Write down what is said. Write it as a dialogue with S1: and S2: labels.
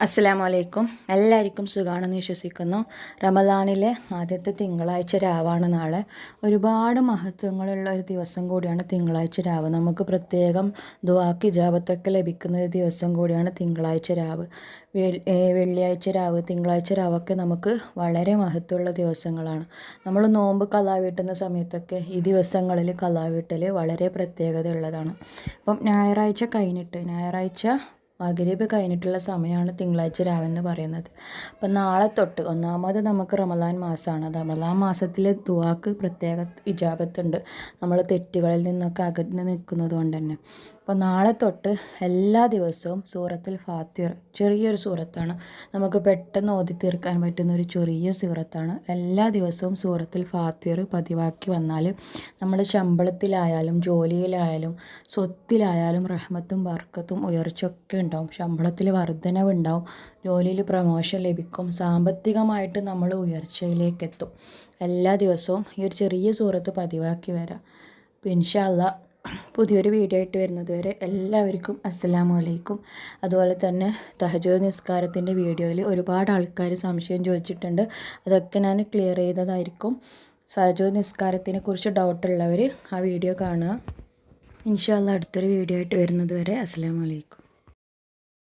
S1: അസ്സലാമു അലൈക്കും എല്ലാവർക്കും സുഖമാണെന്ന് വിശ്വസിക്കുന്നു. റമദാനിലെ ആദ്യത്തെ തിങ്കളാഴ്ച രാവാണ് നാളെ. ഒരുപാട് മഹത്വങ്ങളുള്ള ഒരു ദിവസം കൂടിയാണ് തിങ്കളാഴ്ച രാവ്. നമുക്ക് പ്രത്യേകം ദുവാക്ക് ഇജാബത്തൊക്കെ ലഭിക്കുന്ന ഒരു ദിവസം കൂടിയാണ് തിങ്കളാഴ്ച രാവ്. വെള്ളിയാഴ്ച രാവ് തിങ്കളാഴ്ച രാവൊക്കെ നമുക്ക് വളരെ മഹത്വമുള്ള ദിവസങ്ങളാണ്. നമ്മൾ നോമ്പ് കലാവീട്ടുന്ന സമയത്തൊക്കെ ഈ ദിവസങ്ങളിൽ കലാവീട്ടൽ വളരെ പ്രത്യേകതയുള്ളതാണ്. അപ്പം ഞായറാഴ്ച കഴിഞ്ഞിട്ട് ഞായറാഴ്ച മഗ്രിബ് കഴിഞ്ഞിട്ടുള്ള സമയമാണ് തിങ്കളാഴ്ച എന്ന് പറയുന്നത്. അപ്പം നാളെ തൊട്ട് ഒന്നാമത് നമുക്ക് റമദാൻ മാസമാണ് റമദാൻ മാസത്തിലെ ദുവാക്ക് പ്രത്യേക ഇജാബത്തുണ്ട്. നമ്മൾ തെറ്റുകളിൽ നിന്നൊക്കെ അകന്ന് നിൽക്കുന്നത് കൊണ്ട് തന്നെ. അപ്പോൾ നാളെ തൊട്ട് എല്ലാ ദിവസവും സൂറത്തിൽ ഫാത്തിർ ചെറിയൊരു സൂറത്താണ്. നമുക്ക് പെട്ടെന്ന് ഓതി തീർക്കാൻ പറ്റുന്ന ഒരു ചെറിയ സൂറത്താണ്. എല്ലാ ദിവസവും സൂറത്തിൽ ഫാത്തിർ പതിവാക്കി വന്നാൽ നമ്മുടെ ശമ്പളത്തിലായാലും ജോലിയിലായാലും സ്വത്തിലായാലും റഹ്മത്തും ബർക്കത്തും ഉയർച്ചയൊക്കെ ഉണ്ടാവും. ശമ്പളത്തിൽ വർധനവുണ്ടാവും. ജോലിയിൽ പ്രമോഷൻ ലഭിക്കും. സാമ്പത്തികമായിട്ട് നമ്മൾ ഉയർച്ചയിലേക്ക് എത്തും എല്ലാ ദിവസവും ഈ ഒരു ചെറിയ സൂറത്ത് പതിവാക്കി വരാം. അപ്പോൾ പുതിയൊരു വീഡിയോ ആയിട്ട് വരുന്നത് വരെ എല്ലാവർക്കും അസ്സലാമു അലൈക്കും അതുപോലെ തന്നെ തഹജോ നിസ്കാരത്തിന്റെ വീഡിയോയിൽ ഒരുപാട് ആൾക്കാർ സംശയം ചോദിച്ചിട്ടുണ്ട്. അതൊക്കെ ഞാൻ ക്ലിയർ ചെയ്തതായിരിക്കും. സഹജോ നിസ്കാരത്തിനെ കുറിച്ച് ഡൗട്ടുള്ളവർ ആ വീഡിയോ കാണുക. ഇൻഷാല്ല അടുത്തൊരു വീഡിയോ ആയിട്ട് വരുന്നത് വരെ അസ്സലാമു അലൈക്കും